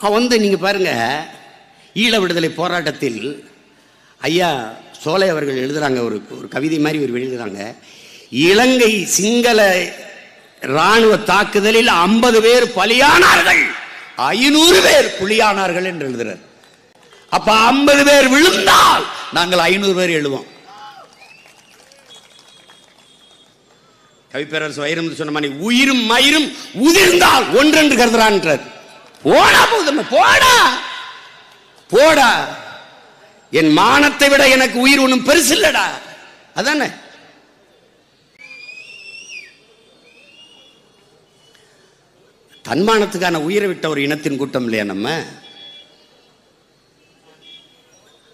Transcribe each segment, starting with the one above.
வந்து நீங்கள் பாருங்கள் ஈழ விடுதலை போராட்டத்தில் ஐயா சோலை அவர்கள் எழுதுகிறாங்க ஒரு ஒரு கவிதை மாதிரி ஒரு எழுதுகிறாங்க இலங்கை சிங்கள இராணுவ தாக்குதலில் ஐம்பது பேர் பலியானார்கள். ஐநூறு பேர் புலியானார்கள் என்று எழுதுகிறார் அப்ப ஐம்பது பேர் விழுந்தால் நாங்கள் ஐநூறு பேர் எழுவோம். கவிப்பேரரசு வைரம் சொன்ன மாதிரி உயிரும் மயிரும் உதிர்ந்தால் ஒன்றென்று கருதுறான்றார் போடா போதும் போடா. போடா. என் மானத்தை விட எனக்கு உயிர் ஒன்றும் பெருசு இல்லடா அதானே? தன்மானத்துக்கான உயிரை விட்ட ஒரு இனத்தின் கூட்டம் இல்லையா நம்ம?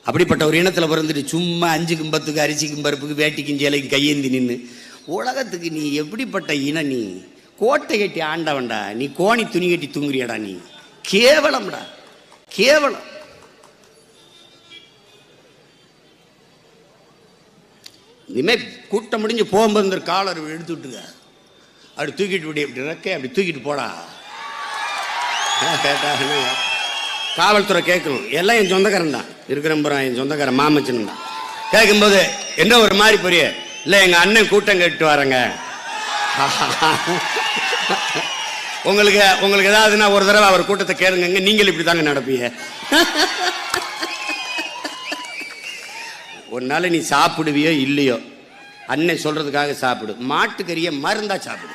அப்படிப்பட்ட ஒரு இனத்தில் பிறந்துட்டு சும்மா அஞ்சு கும்பத்துக்கு அரிசிக்கும் பருப்புக்கு வேட்டிக்கும் சேலைக்கும் கையேந்தி நின்று உலகத்துக்கு நீ எப்படிப்பட்ட இன நீ? கோட்டை கட்டி ஆண்டவன்டா. நீ கோணி துணி கட்டி தூங்குறியடா நீ? கேவலம்டா. கேவலம். இனிமே கூட்டம் முடிஞ்சு போகும்போது இந்த காலர் எடுத்து விட்டுங்க அப்படி தூக்கிட்டு விடி அப்படி ரெக்கை அப்படி தூக்கிட்டு போடா. கேட்டா காவல்துறை கேட்கணும். எல்லாம் என் சொந்தக்காரன் தான். இருக்கிறம்புறம் என் சொந்தக்காரன் மாமச்சன் தான். கேட்கும்போது என்ன ஒரு மாதிரி புரிய? இல்லை எங்க அண்ணன் கூட்டம் கேட்டு வரேங்க. உங்களுக்கு உங்களுக்கு ஏதாவதுன்னா ஒரு தடவை அவர் கூட்டத்தை கேளுங்க நீங்கள் இப்படி தாங்க நடப்பீங்க. ஒரு நாள் நீ சாப்பிடுவியோ இல்லையோ அண்ணன் சொல்றதுக்காக சாப்பிடு. மாட்டுக்கறியை மருந்தா சாப்பிடு.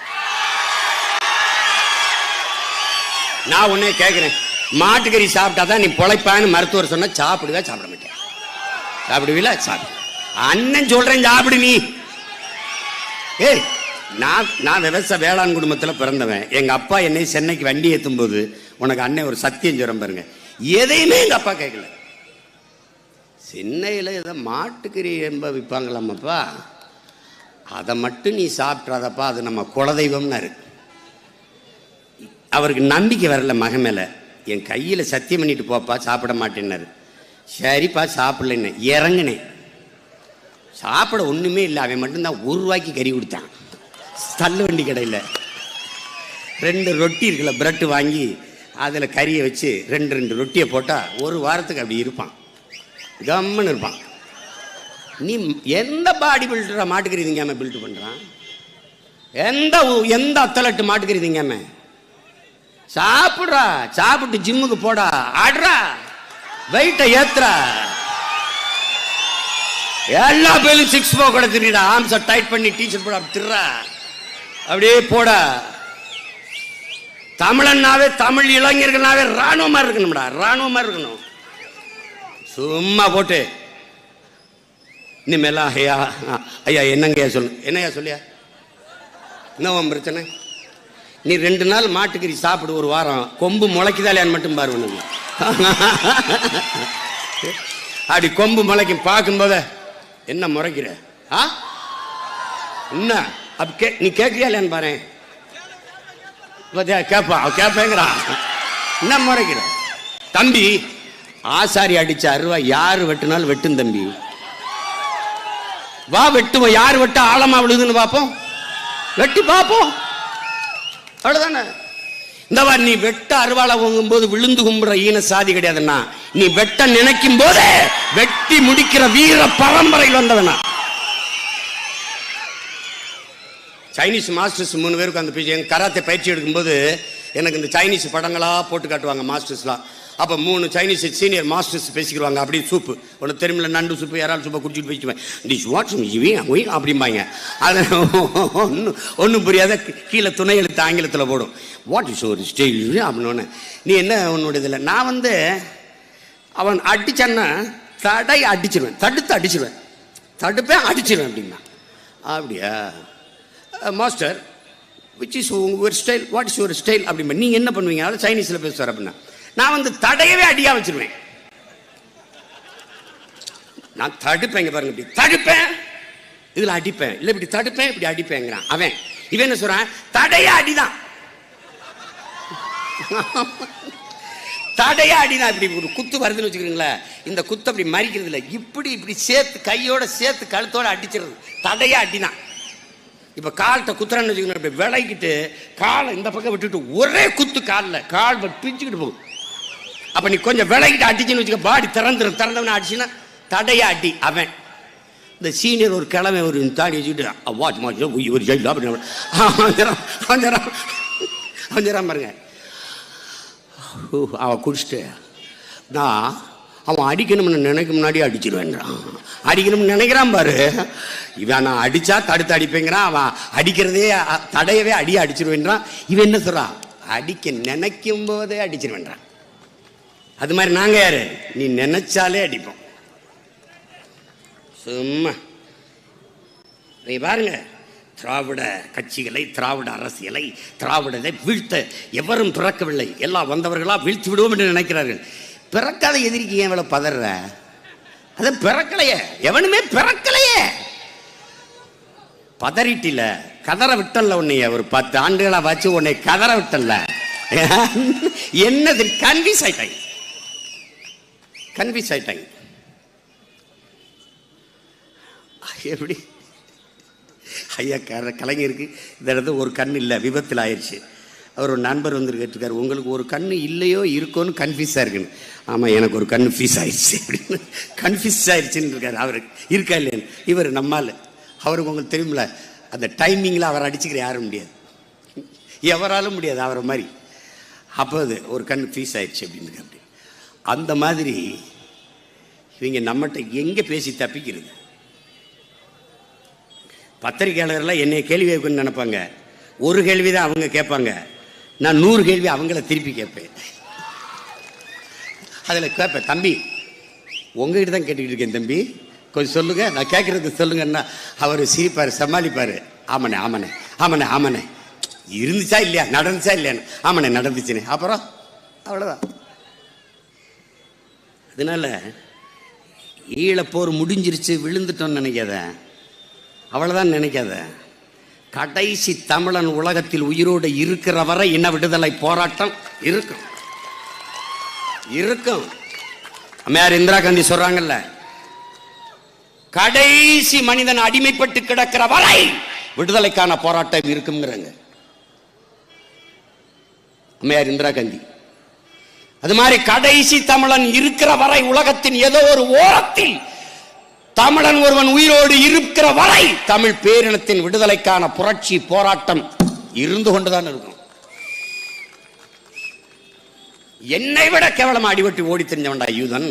நான் உன்னே கேட்குறேன் மாட்டுக்கறி சாப்பிட்டா தான் நீ பொழைப்பான்னு மருத்துவர் சொன்னா சாப்பிடுவா சாப்பிட மாட்டேன். சாப்பிடுவீல சாப்பிடு. அண்ணன் சொல்றேன் சாப்பிடு நீ. ஏய் நான் நான் விவசாய வேளாண் குடும்பத்தில் பிறந்தவன். எங்கள் அப்பா என்னை சென்னைக்கு வண்டி ஏற்றும் போது உனக்கு அண்ணன் ஒரு சத்தியம் ஜுரம் பாருங்க. எதையுமே எங்கள் அப்பா கேட்கல. சென்னையில் ஏதோ மாட்டுக்கறி என்ப விற்பாங்களாமப்பா அதை மட்டும் நீ சாப்பிட்றாதப்பா அது நம்ம குலதெய்வம்னாரு. அவருக்கு நம்பிக்கை வரல மகன் மேலே. என் கையில் சத்தியம் பண்ணிட்டு போப்பா சாப்பிட மாட்டேன்னாரு. சரிப்பா சாப்பிடலன்னு இறங்குனேன். சாப்பிட ஒன்றுமே இல்லை அவன் மட்டும்தான் ஒரு ரூபாய்க்கு கறி கொடுத்தான். தள்ளு வண்டி கடையில். ரெண்டு ரொட்டி இருக்குல்ல பிரெட்டு வாங்கி அதில் கறியை வச்சு ரெண்டு ரெண்டு ரொட்டியை போட்டால் ஒரு வாரத்துக்கு அப்படி இருப்பான். கம்முன்னு இருப்பான். நீ எந்த பாடி பில்டரா மாட்டுக்கிறீங்க திங்காம பில்ட் பண்ணுறான் எந்த எந்த அத்தலட்டு மாட்டுக்கிறீங்க சாப்பிட்றா சாப்பிட்டு ஜிம்முக்கு போடா ஆடுறா வெயிட்டை ஏத்துறா. எல்லா பேரும் சிக்ஸ் போ கூட திருடா ஆம்ஸை டைட் பண்ணி டீச்சர் போட அப்படி அப்படியே போடா. தமிழன்னாவே தமிழ் இளைஞர்கள்னாவே ராணுவமா இருக்கணும்டா ராணுவமா இருக்கணும். சும்மா போட்டு. இனிமேலாம் ஐயா ஐயா என்னங்கய்யா சொல்லு என்னய்யா சொல்லியா? என்ன பிரச்சனை? நீ ரெண்டு நாள் மாட்டுக்கறி சாப்பிடு ஒரு வாரம். கொம்பு முளைக்குதாலையான்னு மட்டும் பாரு உனக்கு அப்படி கொம்பு முளைக்கும் பார்க்கும்போத என்ன முறைக்கிற? ஆ? என்ன? அப்ப கே நீ கேட்கிறியா இல்லைன்னு பாரு. பாத்தியா கேட்பா கேட்பேங்கிறான் என்ன முறைக்கிற? தம்பி ஆசாரி அடிச்ச அருவா யாரு வெட்டினாலும் வெட்டும் தம்பி. வா வெட்டுவோம் யார் வெட்ட ஆழமா விழுதுன்னு பார்ப்போம் வெட்டி பார்ப்போம் அவ்வளவுதானே? இந்த மாதிரி நீ வெட்ட அருவாளை போது விழுந்து கும்புற ஈன சாதி கிடையாதுன்னா நீ வெட்ட நினைக்கும் போதே வெட்டி முடிக்கிற வீர பரம்பரையில் வந்தவனா. சைனீஸ் மாஸ்டர்ஸ் மூணு பேருக்கு அந்த பேசி எங்கள் கராத்தே பயிற்சி எடுக்கும்போது எனக்கு இந்த சைனீஸ் படங்களாக போட்டு காட்டுவாங்க மாஸ்டர்ஸ்லாம் அப்போ மூணு சைனீஸ் சீனியர் மாஸ்டர்ஸ் பேசிக்கிடுவாங்க அப்படி சூப்பு. ஒன்று தெரியுமில்ல நண்டு சூப்பு யாராலும் சூப்பை குடிச்சிட்டு பேசுவேன் டிஷ் வாட்ஸ் ஒய் அப்படிம்பாங்க. அது ஒன்றும் ஒன்றும் புரியாத கீழே துணை எழுத்து ஆங்கிலத்தில் போடும். வாட் இஸ் ஒரு ஸ்டைல் அப்படின்னு நீ என்ன உன்னோட இதில்? நான் வந்து அவன் அடிச்சான்னா தடை அடிச்சிருவேன் தடுத்து அடிச்சிருவேன். தடுப்பேன் அடிச்சிருவேன் அப்படின்னா. அப்படியா? மாஸ்டர் விச் இஸ் ஒரு style what is your style அப்படிம்பா. நீங்கள் என்ன பண்ணுவீங்க? அதாவது சைனீஸில் பேசுவார் அப்படின்னா. நான் வந்து தடையவே அடியா வச்சிருவேன். நான் தடுப்பேங்க பாருங்க இப்படி தடுப்பேன். இதில் அடிப்பேன். இல்லை இப்படி தடுப்பேன் இப்படி அடிப்பேங்கிறான் அவன். இவன் என்ன சொல்றான்? தடைய அடிதான். தடைய அடிதான். இப்படி ஒரு குத்து வருதுன்னு வச்சுக்கிறீங்களா இந்த குத்து அப்படி மறிக்கிறது இல்லை இப்படி இப்படி சேர்த்து கையோட சேர்த்து கழுத்தோட அடிச்சிருது தடைய அடிதான். இப்போ கால்கிட்ட குத்துறான்னு வச்சுக்கணும் இப்படி விளைக்கிட்டு காலை இந்த பக்கம் விட்டுட்டு ஒரே குத்து காலில் கால் பிரிச்சுக்கிட்டு போகும். அப்போ நீ கொஞ்சம் விளக்கிட்டு அடிச்சுன்னு வச்சுக்க பாடி திறந்துடும் திறந்தவன அடிச்சுன்னா தடையா அடி அவன். இந்த சீனியர் ஒரு கிழமை ஒரு தாடி வச்சுக்கிட்டு வாட்ச் மாட்ச் ஒரு ஜெயில் வந்துடும் வந்துடும் பாருங்க. ஓ, அவன் குடிச்சிட்டு நான் அவன் அடிக்கணும்னு நினைக்க முன்னாடி அடிச்சிருவேன்றான். அடிக்கணும்னு நினைக்கிறான் பாரு. இவன் நான் அடிச்சா தடுத்து அடிப்பேங்கிறான். அவன் அடிக்கிறதே தடையவே அடிய அடிச்சிருவேன்றான். இவன் என்ன சொல்றான் அடிக்க நினைக்கும் போதே அடிச்சிருவேன்றான். அது மாதிரி நாங்க யாரு? நீ நினைச்சாலே அடிப்போம். சும்மா. நீ பாருங்க. திராவிட கட்சிகளை திராவிட அரசியலை திராவிடத்தை வீழ்த்த எவரும் பிறக்கவில்லை எல்லாம் வந்தவர்களா வீழ்த்தி விடுவோம் என்று நினைக்கிறார்கள். பிறக்காத எதிரிக்கு ஏன் இவ்வளவு பதற? அது பிறக்கலையே. எவனுமே பிறக்கலையே. பதறிட்டில கதற விட்டல்ல உன்னைய ஒரு பத்து ஆண்டுகளா வச்சு உன்னை கதற விட்டல்ல. என்னது கன்விஸ் ஆயிட்டாங்க கன்விஸ் ஆயிட்டாங்க எப்படி? ஐயா கலைஞருக்கு இந்த இடத்துல ஒரு கண் இல்லை விபத்தில் ஆயிடுச்சு. அவர் ஒரு நண்பர் வந்து கேட்டிருக்காரு உங்களுக்கு ஒரு கண் இல்லையோ இருக்கோன்னு கன்ஃபியூஸாக இருக்குன்னு. ஆமாம் எனக்கு ஒரு கண் ஃபீஸ் ஆயிடுச்சு. அப்படின்னு. கன்ஃபியூஸ் ஆயிடுச்சுன்னு இருக்காரு. அவருக்கு இருக்கா இல்லையான்னு? இவர் நம்மால். அவருக்கு உங்களுக்கு தெரியுமில்ல அந்த டைமிங்கில் அவர் அடிச்சுக்கிற யாரும் முடியாது. எவராலும் முடியாது அவரை மாதிரி. அப்போ அது ஒரு கண் ஃபீஸ் ஆயிடுச்சு அப்படின்னு அப்படி அந்த மாதிரி இவங்க நம்மகிட்ட எங்கே பேசி தப்பிக்கிறது? பத்திரிகையாளர்லாம் என்னை கேள்வி கேட்கணும்னு நினைப்பாங்க. ஒரு கேள்வி தான் அவங்க கேட்பாங்க. நான் நூறு கேள்வி அவங்கள திருப்பி கேட்பேன். அதில் கேட்பேன் தம்பி உங்ககிட்ட தான் கேட்டுக்கிட்டு இருக்கேன் தம்பி. கொஞ்சம் சொல்லுங்கள் நான் கேட்குறதுக்கு சொல்லுங்கன்னா அவர் சிரிப்பார் சமாளிப்பார். ஆமாண்ணே ஆமாண்ணே ஆமாண்ணே ஆமாண்ணே. இருந்துச்சா இல்லையா நடந்துச்சா இல்லையாண்ணே ஆமாண்ணே நடந்துச்சுண்ணே. அப்புறம்? அவ்வளோதான் அதனால ஈழப்போர் முடிஞ்சிருச்சு விழுந்துட்டோன்னு நினைக்காத. அவ்வளோதான் நினைக்காத. கடைசி தமிழன் உலகத்தில் உயிரோடு இருக்கிற வரை இன விடுதலை போராட்டம்? இருக்கும். இருக்கும். அம்மையார் இந்திரா காந்தி சொல்றாங்கல்ல கடைசி மனிதன் அடிமைப்பட்டு கிடக்கிற வரை விடுதலைக்கான போராட்டம் இருக்குங்கிறாங்க அம்மையார் இந்திரா காந்தி அது மாதிரி கடைசி தமிழன் இருக்கிற வரை உலகத்தின் ஏதோ ஒரு ஓரத்தில் தமிழன் ஒருவன் உயிரோடு இருக்கிற வரை தமிழ் பேரினத்தின் விடுதலைக்கான புரட்சி போராட்டம் இருந்து கொண்டுதான் இருக்கும். என்னை விட கேவலமா அடிபட்டு ஓடி தெரிஞ்சவன்டா யூதன்.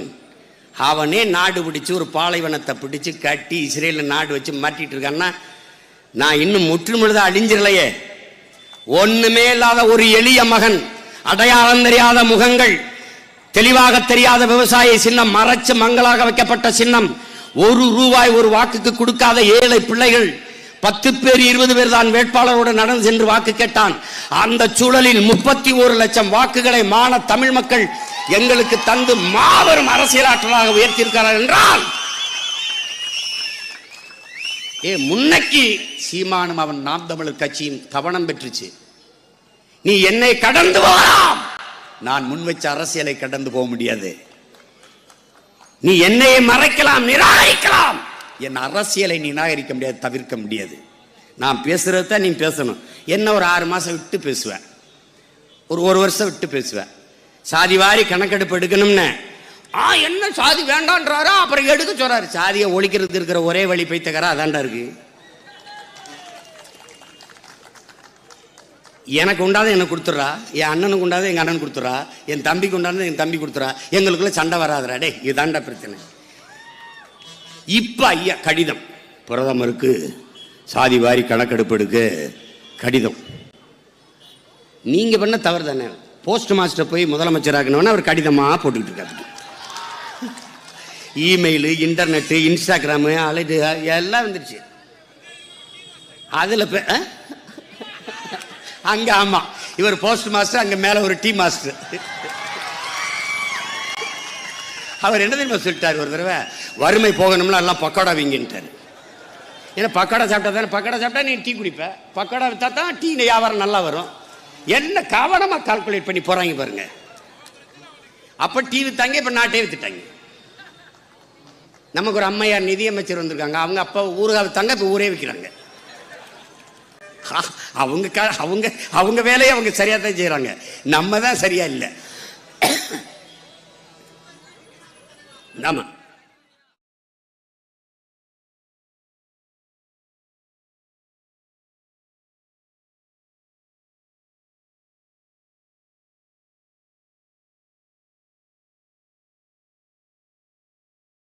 அவனே நாடு பிடிச்சு ஒரு பாலைவனத்தை பிடிச்சு கட்டி இஸ்ரேல நாடு வச்சு மாட்டிட்டு இருக்கான்னா நான் இன்னும் முற்றுமுழுத அழிஞ்சிடலையே. ஒண்ணுமே இல்லாத ஒரு எளிய மகன் அடையாளம் தெரியாத முகங்கள் தெளிவாக தெரியாத விவசாய சின்னம் மறைச்சு மங்களாக வைக்கப்பட்ட சின்னம் ஒரு ரூபாய் ஒரு வாக்குக்கு கொடுக்காத ஏழை பிள்ளைகள் பத்து பேர் இருபது பேர் தான் வேட்பாளரோடு நடந்து சென்று வாக்கு கேட்டான். அந்த சூழலில் முப்பத்தி ஒரு லட்சம் வாக்குகளை மான தமிழ் மக்கள் எங்களுக்கு தந்து மாபெரும் அரசியலாற்றலாக உயர்த்தியிருக்கிறார் என்றால் ஏ முன்னைக்கு சீமானும் அவன் நாம் தமிழர் கட்சியும் கவனம் பெற்றுச்சு. நீ என்னை கடந்து போகலாம். நான் முன்வச்ச அரசியலை கடந்து போக முடியாது. நீ என்னையை மறைக்கலாம் நிராகரிக்கலாம். என் அரசியலை நீ நிராகரிக்க முடியாது தவிர்க்க முடியாது. நான் பேசுறது தான் நீ பேசணும். என்ன ஒரு ஆறு மாசம் விட்டு பேசுவேன். ஒரு ஒரு வருஷம் விட்டு பேசுவேன். சாதி வாரி கணக்கெடுப்பு எடுக்கணும்னு. ஆ என்ன சாதி வேண்டான்றாரா? அப்புறம் எடுக்க சொல்றாரு. சாதியை ஒழிக்கிறதுக்கு இருக்கிற ஒரே வழி பைத்தகரா அதாண்டா இருக்கு. எனக்கு உண்டாத எனக்கு கொடுத்துட்றா. என் அண்ணனுக்கு உண்டாத எங்கள் அண்ணன் கொடுத்துட்றா. என் தம்பிக்கு உண்டாத என் தம்பி கொடுத்துறா எங்களுக்குள்ள சண்டை வராதுடா. டே இதாண்டா பிரச்சனை. இப்போ ஐயா கடிதம். பிரதமருக்கு சாதி வாரி கணக்கெடுப்பு எடுக்க கடிதம். நீங்கள் பண்ண தவறு தானே போஸ்ட் மாஸ்டர் போய் முதலமைச்சராக்கணும்னா அவர் கடிதமா போட்டுக்கிட்டு இருக்காரு. இமெயிலு இன்டர்நெட்டு இன்ஸ்டாகிராமு அலைட்டு எல்லாம் வந்துருச்சு. அதில் பே- ஆ? அங்க ஆமா. இவர் போஸ்ட் மாஸ்டர் அங்க மேல ஒரு டீ மாஸ்டர் அவர் என்ன தெரியுமா சொல்லிட்டார் ஒரு தடவை? வறுமை போகணும்னா எல்லாம் பக்கோடா வீங்கின்ட்டாரு. ஏன்னா பக்கோடா சாப்பிட்டா தானே பக்கோடா சாப்பிட்டா நீ டீ குடிப்ப. பக்கோடா வித்தா தான் டீ வியாபாரம் நல்லா வரும். என்ன கவனமாக கால்குலேட் பண்ணி போகிறாங்க பாருங்க. அப்போ டீ வித்தாங்க இப்போ நாட்டே வித்துட்டாங்க. நமக்கு ஒரு அம்மையார் நிதியமைச்சர் வந்திருக்காங்க. அவங்க அப்பா ஊருகா வித்தாங்க இப்போ ஊரே விற்கிறாங்க அவங்க அவங்க அவங்க வேலையை அவங்க சரியாக தான் செய்கிறாங்க நம்ம தான் சரியா இல்லை. ஆமாம்